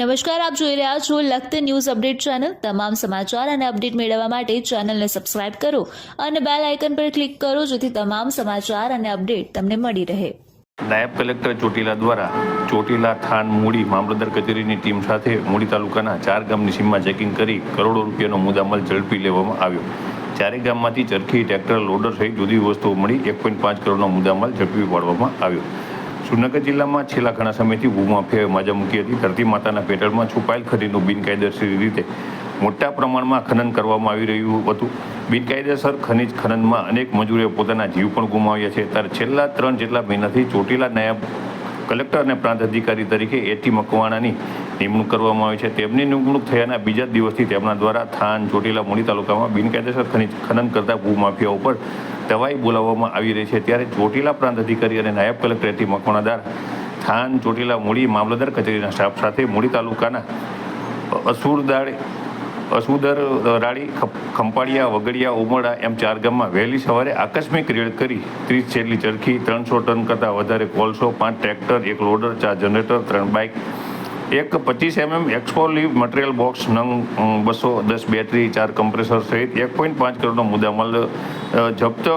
નમસ્કાર, આપ જોઈ રહ્યા છો લખત ન્યૂઝ અપડેટ ચેનલ. તમામ સમાચાર અને અપડેટ મેળવવા માટે ચેનલને સબસ્ક્રાઇબ કરો અને બેલ આઇકન પર ક્લિક કરો જેથી તમામ સમાચાર અને અપડેટ તમને મળી રહે. નાયબ કલેક્ટર ચોટીલા દ્વારા ચોટીલા થાન મૂડી મામલતદાર કચેરીની ટીમ સાથે મૂડી તાલુકાના ચાર ગામની સીમમાં ચેકિંગ કરી કરોડો રૂપિયાનો મુદ્દામાલ ઝડપી લેવામાં આવ્યો. ચારેય ગામમાંથી ચરખી ટ્રેક્ટર, લોડર સહિત જુદી વસ્તુઓ મળી એક પોઈન્ટ પાંચ કરોડનો મુદ્દામાલ ઝડપી પાડવામાં આવ્યો. સુરનગર જિલ્લામાં છેલ્લા ઘણા સમયથી ભૂમાફિયાએ માજા મૂકી હતી. ધરતી માતાના પેટલમાં છુપાયેલ ખનીજનું બિનકાયદેસર રીતે મોટા પ્રમાણમાં ખનન કરવામાં આવી રહ્યું હતું. બિનકાયદેસર ખનીજ ખનનમાં અનેક મજૂરોએ પોતાના જીવ પણ ગુમાવ્યા છે. ત્યારે છેલ્લા ત્રણ જેટલા મહિનાથી ચોટીલા નાયબ કલેક્ટર અને પ્રાંત અધિકારી તરીકે એટી મકવાણાની નિમણૂક કરવામાં આવી છે. તેમની નિમણૂક થયાના બીજા દિવસથી તેમના દ્વારા થાન, ચોટીલા, મૂડી તાલુકામાં બિનકાયદેસર ખનિજ, ખનન કરતા ભૂમાફિયાઓ ઉપર દવાઈ બોલાવવામાં આવી રહી છે. ત્યારે ચોટીલા પ્રાંત અધિકારી અને નાયબ કલેક્ટર મકવાણાદાર થાન, ચોટીલા, મૂડી મામલતદાર કચેરીના સ્ટાફ સાથે મૂડી તાલુકાના અસુરદાળ અસુદર રાળી, ખપ- ખંપાળિયા, વગડિયા ઉમરડા એમ ચાર ગામમાં વહેલી સવારે આકસ્મિક રેડ કરી ત્રીસ જેટલી ચરખી, ત્રણસો ટન કરતાં વધારે કોલસો, પાંચ ટ્રેક્ટર, એક લોડર, ચાર જનરેટર, ત્રણ બાઇક એક પચીસ એમએમ એક્સપોલિવ મટીરિયલ બોક્સ નંગ બસો દસ બેટરી ચાર કમ્પ્રેસર સહિત એક પોઈન્ટ પાંચ કરોડનો મુદ્દામાલ જપ્ત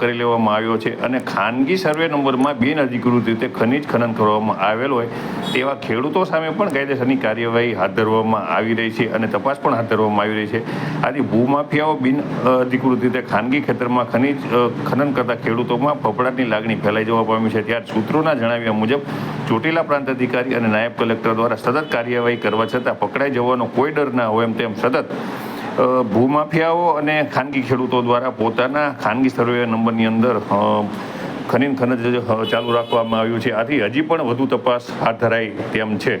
કરી લેવામાં આવ્યો છે. અને ખાનગી સર્વે નંબરમાં બિનઅધિકૃત રીતે ખનીજ ખનન કરવામાં આવેલ હોય તેવા ખેડૂતો સામે પણ કાયદેસરની કાર્યવાહી હાથ ધરવામાં આવી રહી છે અને તપાસ પણ હાથ ધરવામાં આવી રહી છે. આથી ભૂમાફિયાઓ બિન અધિકૃત રીતે ખાનગી ખેતરમાં ખનીજ ખનન કરતા ખેડૂતોમાં ફફડાટની લાગણી ફેલાઈ જવા પામી છે. ત્યારે સૂત્રોના જણાવ્યા મુજબ ચોટીલા પ્રાંત અધિકારી અને નાયબ કલેક્ટર દ્વારા સતત કાર્યવાહી કરવા છતાં પકડાઈ જવાનો કોઈ ડર ના હોય એમ તેમ સતત ભૂમાફિયાઓ અને ખાનગી ખેડૂતો દ્વારા પોતાના ખાનગી સર્વે નંબરની અંદર ખનીન ખનજ ચાલુ રાખવામાં આવ્યું છે. આથી હજી પણ વધુ તપાસ હાથ ધરાય તેમ છે.